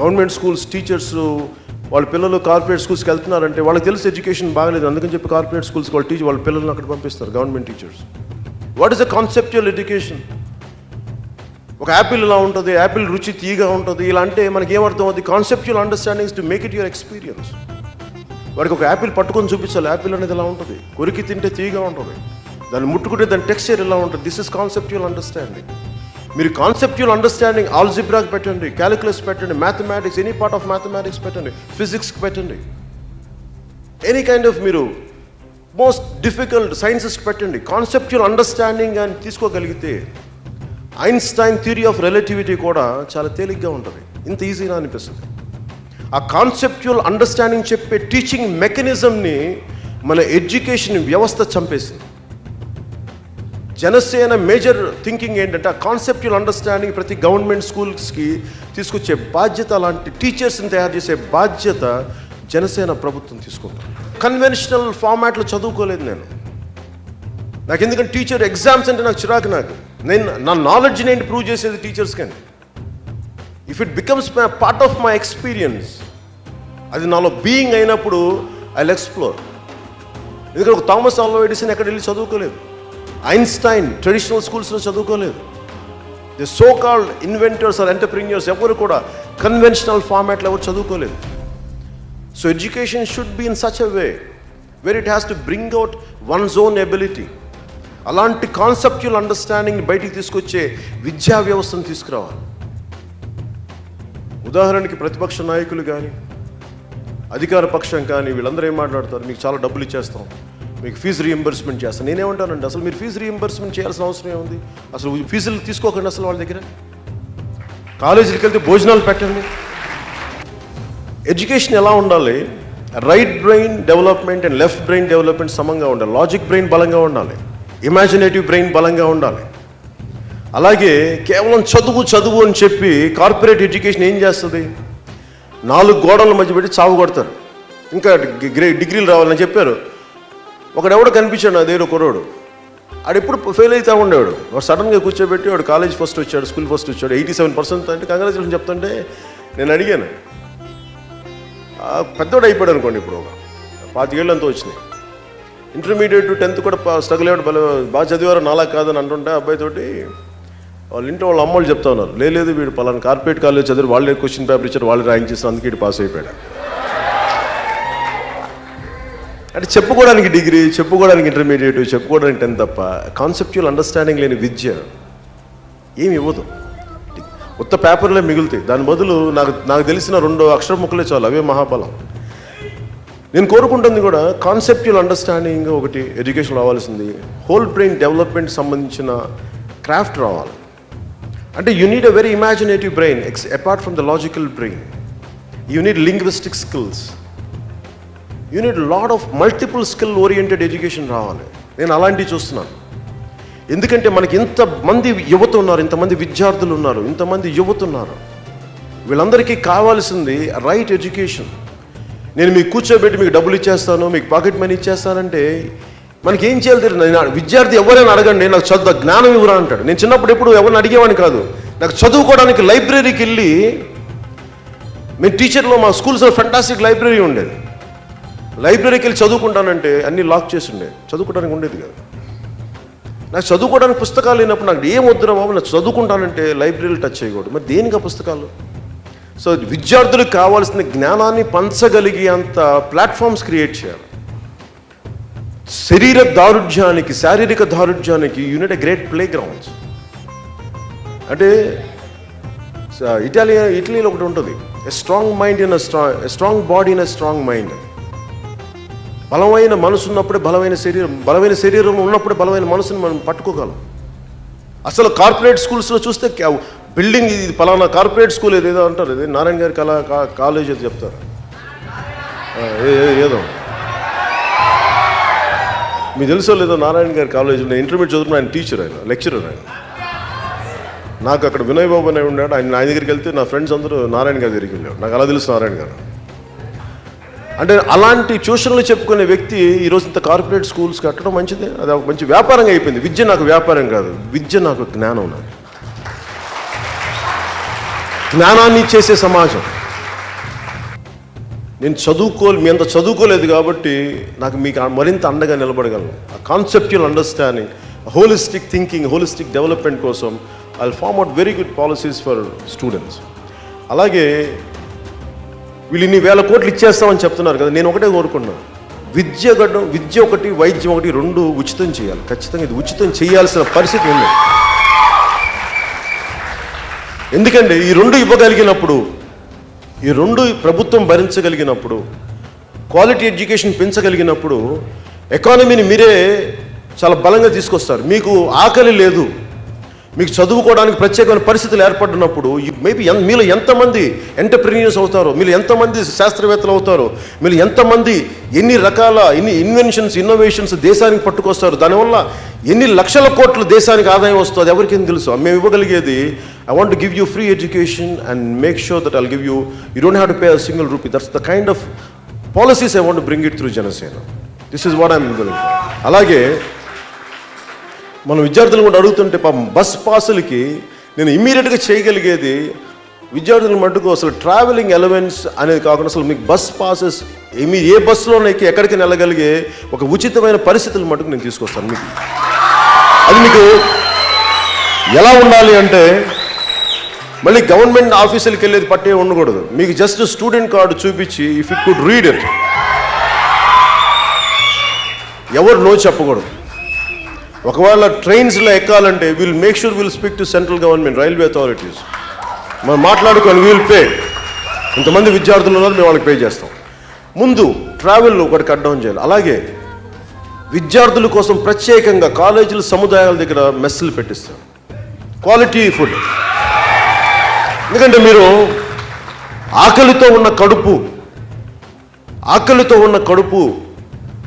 Government schools teachers వాళ్ళ పిల్లలు corporate స్కూల్స్కి వెళ్తున్నారంటే వాళ్ళకి తెలిసి ఎడ్యుకేషన్ బాగలేదు. అందుకని చెప్పి కార్పొరేట్ స్కూల్స్కి వాళ్ళ టీచర్ వాళ్ళ పిల్లల్ని అక్కడ పంపిస్తారు government teachers. What is a conceptual education ఒక యాపిల్ ఇలా ఉంటుంది యాపిల్ రుచి తీగా ఉంటుంది ఇలా అంటే మనకి ఏమర్థం అవుతుంది conceptual understandings to make it your experience వాడికి ఒక యాపిల్ పట్టుకొని చూపించాలి యాపిల్ అనేది ఎలా ఉంటుంది. కొరికి తింటే తీగా ఉంటుంది. దాన్ని ముట్టుకుంటే దాని టెక్స్చర్ ఎలా ఉంటుంది? దిస్ ఇస్ కాన్సెప్చువల్ అండర్స్టాండింగ్ మీరు కాన్సెప్చువల్ అండర్స్టాండింగ్ ఆల్జిబ్రాకి పెట్టండి క్యాలిక్యులస్ పెట్టండి mathematics any part of mathematics పెట్టండి ఫిజిక్స్కి పెట్టండి. ఎనీ కైండ్ ఆఫ్ మీరు మోస్ట్ డిఫికల్ట్ సైన్సెస్కి పెట్టండి. కాన్సెప్చువల్ అండర్స్టాండింగ్ అని తీసుకోగలిగితే ఐన్స్టైన్ థియరీ ఆఫ్ రిలేటివిటీ కూడా చాలా తేలిగ్గా ఉంటుంది. ఇంత ఈజీగా అనిపిస్తుంది. ఆ కాన్సెప్చువల్ అండర్స్టాండింగ్ చెప్పే టీచింగ్ మెకానిజంని మన ఎడ్యుకేషన్ వ్యవస్థ చంపేసింది. జనసేన మేజర్ థింకింగ్ ఏంటంటే ఆ కాన్సెప్చువల్ అండర్స్టాండింగ్ ప్రతి గవర్నమెంట్ స్కూల్స్కి తీసుకొచ్చే బాధ్యత అలాంటి టీచర్స్ని తయారు చేసే బాధ్యత జనసేన ప్రభుత్వం తీసుకుంటాం కన్వెన్షనల్ ఫార్మాట్లో చదువుకోలేదు నేను. నాకు ఎందుకంటే టీచర్ ఎగ్జామ్స్ అంటే నాకు చిరాకు నాకు. నేను నా నాలెడ్జ్ నేను ప్రూవ్ చేసేది టీచర్స్ కానీ if it becomes my part of my experience అది నాలో బీయింగ్ అయినప్పుడు ఐ ఎక్స్ప్లోర్ ఎందుకంటే ఒక థామస్ ఆల్వా ఎడిసన్ ఎక్కడ వెళ్ళి చదువుకోలేదు. ఐన్స్టైన్ ట్రెడిషనల్ స్కూల్స్లో చదువుకోలేదు. The so called inventors or entrepreneurs ఎవరు కూడా కన్వెన్షనల్ ఫార్మాట్లో ఎవరు చదువుకోలేదు. So education should be in such a way where it has to bring out one's own ability అలాంటి కాన్సెప్చువల్ అండర్స్టాండింగ్ బయటికి తీసుకొచ్చే విద్యా వ్యవస్థను తీసుకురావాలి. ఉదాహరణకి ప్రతిపక్ష నాయకులు కానీ అధికార పక్షం కానీ వీళ్ళందరూ ఏం మాట్లాడతారు? మీకు చాలా డబ్బులు ఇచ్చేస్తాం. మీకు ఫీజు రీఎంబర్స్మెంట్ చేస్తాను. నేనేమంటానండి? అసలు మీరు ఫీజు రీఎంబర్స్మెంట్ చేయాల్సిన అవసరం ఏముంది? అసలు ఫీజులు తీసుకోకండి అసలు వాళ్ళ దగ్గర. కాలేజీకి వెళ్తే భోజనాలు పెట్టండి. ఎడ్యుకేషన్ ఎలా ఉండాలి? Right brain development and left brain development సమంగా ఉండాలి. లాజిక్ బ్రెయిన్ బలంగా ఉండాలి. ఇమాజినేటివ్ బ్రెయిన్ బలంగా ఉండాలి. అలాగే కేవలం చదువు చదువు అని చెప్పి కార్పొరేట్ ఎడ్యుకేషన్ ఏం చేస్తుంది? నాలుగు గోడల మధ్య పెట్టి చావు కొడతారు. ఇంకా గ్రే డిగ్రీలు రావాలని చెప్పారు. ఒకడెవడో కనిపించాడు నా దగ్గర కుర్రోడు ఆడు ఎప్పుడు ఫెయిల్ అవుతా ఉండేవాడు. వాడు సడన్గా కూర్చోబెట్టి వాడు కాలేజ్ ఫస్ట్ వచ్చాడు స్కూల్ ఫస్ట్ వచ్చాడు. ఎయిటీ సెవెన్ పర్సెంట్ అంటే కంగ్రాచులేషన్ చెప్తుంటే నేను అడిగాను. ఆ, పెద్దోడు అయిపోయాడు అనుకోండి ఇప్పుడు ఒక పాతికేళ్ళు అంతా వచ్చినాయి. ఇంటర్మీడియట్ టెన్త్ కూడా స్ట్రగుల్ అయ్యాడు బల బాగా చదివారు నాలా కాదని అంటుంటే అబ్బాయితోటి వాళ్ళ ఇంట్లో వాళ్ళ అమ్మోళ్ళు చెప్తా ఉన్నారు. లేదు వీడు పలానా కార్పొరేట్ కాలేజ్ చదివి వాళ్ళే క్వశ్చన్ పేపర్ ఇచ్చారు వాళ్ళు ర్యాంక్ చేసిన అందుకే పాస్ అయిపోయాడు. అంటే చెప్పుకోవడానికి డిగ్రీ చెప్పుకోవడానికి ఇంటర్మీడియట్ చెప్పుకోవడానికి టెన్త్ తప్ప కాన్సెప్చువల్ అండర్స్టాండింగ్ లేని విద్య ఏమి ఇవ్వదు. ఉత్త పేపర్లే మిగులుతాయి. దాని బదులు నాకు నాకు తెలిసిన రెండు అక్షర ముక్కలే చాలు అవే మహాబలం. నేను కోరుకుంటుంది కూడా కాన్సెప్చువల్ అండర్స్టాండింగ్ ఒకటి ఎడ్యుకేషన్ రావాల్సింది. హోల్ బ్రెయిన్ డెవలప్మెంట్ సంబంధించిన క్రాఫ్ట్ రావాలి. అంటే you need a very imaginative brain x apart from the logical brain you need linguistic skills you need lot of multiple skill oriented education రావాలి. నేను అలాంటివి చూస్తున్నాను. ఎందుకంటే మనకి ఇంతమంది యువత ఉన్నారు ఇంతమంది విద్యార్థులు ఉన్నారు ఇంతమంది యువత ఉన్నారు. వీళ్ళందరికీ కావాల్సింది రైట్ ఎడ్యుకేషన్ నేను మీకు కూర్చోబెట్టి మీకు డబ్బులు ఇచ్చేస్తాను మీకు పాకెట్ మనీ ఇచ్చేస్తానంటే మనకి ఏం చేయాలి తెలియదు విద్యార్థి ఎవరైనా అడగండి నాకు చదువు జ్ఞానం ఇవ్వరా అంటాడు. నేను చిన్నప్పుడు ఎప్పుడు ఎవరిని అడిగేవాడిని కాదు. నాకు చదువుకోవడానికి లైబ్రరీకి వెళ్ళి మేము టీచర్లో మా స్కూల్స్లో ఫెంటాస్టిక్ లైబ్రరీ ఉండేది. లైబ్రరీకి వెళ్ళి చదువుకుంటానంటే అన్నీ లాక్ చేసి ఉండేది చదువుకోవడానికి ఉండేది కాదు. నాకు చదువుకోవడానికి పుస్తకాలు లేనప్పుడు నాకు ఏం వద్దురా బాబు నాకు చదువుకుంటానంటే లైబ్రరీలు టచ్ చేయకూడదు. మరి దేనికి ఆ పుస్తకాలు? సో విద్యార్థులకు కావాల్సిన జ్ఞానాన్ని పంచగలిగే అంత ప్లాట్ఫామ్స్ క్రియేట్ చేయాలి. శరీర దారుఢ్యానికి శారీరక దారుఢ్యానికి unit a great play grounds అంటే ఇటాలియా ఇటలీలో ఒకటి ఉంటుంది. A strong mind in a strong a strong body in a strong mind బలమైన మనసు ఉన్నప్పుడే బలమైన శరీరం బలమైన శరీరం ఉన్నప్పుడే బలమైన మనసుని మనం పట్టుకోగలం. అసలు కార్పొరేట్ స్కూల్స్లో చూస్తే బిల్డింగ్ ఇది పలానా కార్పొరేట్ స్కూల్ ఏదేదో అంటారు ఇది నారాయణ గారి కళా కా- కాలేజ్ అది చెప్తారు. ఏ- ఏదో. మీకు తెలుసో లేదో నారాయణ గారి కాలేజ్ నేను ఇంటర్మీడియట్ చదువుకున్న ఆయన టీచర్ ఆయన లెక్చరర్ ఆయన. నాకు అక్కడ వినయ్ బాబు అనే ఉన్నాడు ఆయన నా దగ్గరికి వెళ్తే నా ఫ్రెండ్స్ అందరూ నారాయణ గారి దగ్గరికి వెళ్ళాడు నాకు అలా తెలుసు నారాయణ గారు. అంటే అలాంటి ట్యూషన్లు చెప్పుకునే వ్యక్తి ఈరోజు ఇంత కార్పొరేట్ స్కూల్స్ కట్టడం మంచిదే? అది ఒక మంచి వ్యాపారంగా అయిపోయింది. విద్య నాకు వ్యాపారం కాదు. విద్య నాకు జ్ఞానం నాకు. జ్ఞానాన్ని ఇచ్చేసే సమాజం. నేను చదువుకో మీ అంత చదువుకోలేదు కాబట్టి నాకు మీకు మరింత అండగా నిలబడగలను. ఆ conceptual understanding holistic thinking holistic development కోసం I form out very good policies for students అలాగే వీళ్ళు ఇన్ని వేల కోట్లు ఇచ్చేస్తామని చెప్తున్నారు కదా నేను ఒకటే కోరుకున్నాను విద్య గడ్డం విద్య ఒకటి వైద్యం ఒకటి రెండు ఉచితం చేయాలి. ఖచ్చితంగా ఇది ఉచితం చేయాల్సిన పరిస్థితి ఉంది. ఎందుకంటే ఈ రెండు ఇవ్వగలిగినప్పుడు ఈ రెండు ప్రభుత్వం భరించగలిగినప్పుడు క్వాలిటీ ఎడ్యుకేషన్ పెంచగలిగినప్పుడు ఎకానమీని మీరే చాలా బలంగా తీసుకొస్తారు. మీకు ఆకలి లేదు. మీకు చదువుకోవడానికి ప్రత్యేకమైన పరిస్థితులు ఏర్పడినప్పుడు మేబీ మీలో ఎంతమంది ఎంటర్ప్రీనియర్స్ అవుతారో? మీరు ఎంతమంది శాస్త్రవేత్తలు అవుతారో? మీరు ఎంతమంది ఎన్ని రకాల ఎన్ని ఇన్వెన్షన్స్ ఇన్నోవేషన్స్ దేశానికి పట్టుకొస్తారు? దానివల్ల ఎన్ని లక్షల కోట్ల దేశానికి ఆదాయం వస్తుంది? ఎవరికైనా తెలుసు. మేము ఇవ్వగలిగేది I want give you free education and make sure that I'll give you you don't have to pay a single rupee that's the kind of policies I want bring it through Janasena this is what I'm అలాగే మనం విద్యార్థులు కూడా అడుగుతుంటే పాపం bus పాసులకి నేను ఇమ్మీడియట్గా చేయగలిగేది విద్యార్థుల మటుకు అసలు ట్రావెలింగ్ ఎలవెన్స్ అనేది కాకుండా అసలు మీకు బస్ పాసెస్ మీ ఏ బస్సులోనైతే ఎక్కడికి వెళ్ళగలిగే ఒక ఉచితమైన పరిస్థితుల మటుకు నేను తీసుకొస్తాను మీకు. అది మీకు ఎలా ఉండాలి అంటే మళ్ళీ గవర్నమెంట్ ఆఫీసులకి వెళ్ళేది పట్టే ఉండకూడదు. మీకు జస్ట్ స్టూడెంట్ కార్డు చూపించి if it could read it. ఎవరు నో చెప్పకూడదు. ఒకవేళ ట్రైన్స్లో ఎక్కాలంటే will make sure will speak to central government railway authorities మనం మాట్లాడుకొని వీల్ పే ఇంతమంది విద్యార్థులు ఉన్నారు మేము వాళ్ళకి పే చేస్తాం. ముందు ట్రావెల్ ఒకటి కట్ డౌన్ చేయాలి. అలాగే విద్యార్థుల కోసం ప్రత్యేకంగా కాలేజీల సముదాయాల దగ్గర మెస్సులు పెట్టిస్తారు. క్వాలిటీ ఫుడ్ ఎందుకంటే మీరు ఆకలితో ఉన్న కడుపు ఆకలితో ఉన్న కడుపు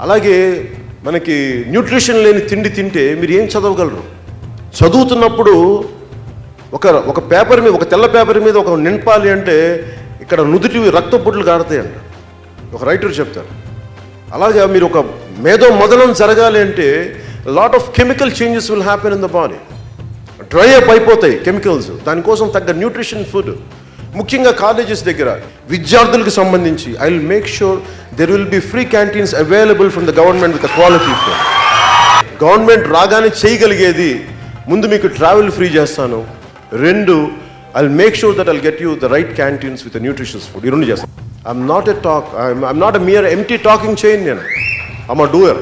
అలాగే మనకి న్యూట్రిషన్ లేని తిండి తింటే మీరు ఏం చదవగలరు? చదువుతున్నప్పుడు ఒక ఒక పేపర్ మీద ఒక తెల్ల పేపర్ మీద ఒక నింపాలి అంటే ఇక్కడ నుదుటి రక్తపుట్లు కారుతాయండి ఒక రైటర్ చెప్తారు. అలాగే మీరు ఒక మేధో మదనం జరగాలి అంటే lot of chemical changes will happen in the body dry up అయిపోతాయి కెమికల్స్ దానికోసం తగ్గ న్యూట్రిషన్ ఫుడ్ ముఖ్యంగా కాలేజెస్ దగ్గర విద్యార్థులకు సంబంధించి I will make sure there will be free canteens available from the government with quality food government రాగానే చేయగలిగేది ముందు మీకు ట్రావెల్ ఫ్రీ చేస్తాను. రెండు I make sure that I'll get you the right canteens with nutritions food ఈ రెండు చేస్తాను. I'm not a talk I'm not a mere empty talking చేయండి నేను. I'm a doer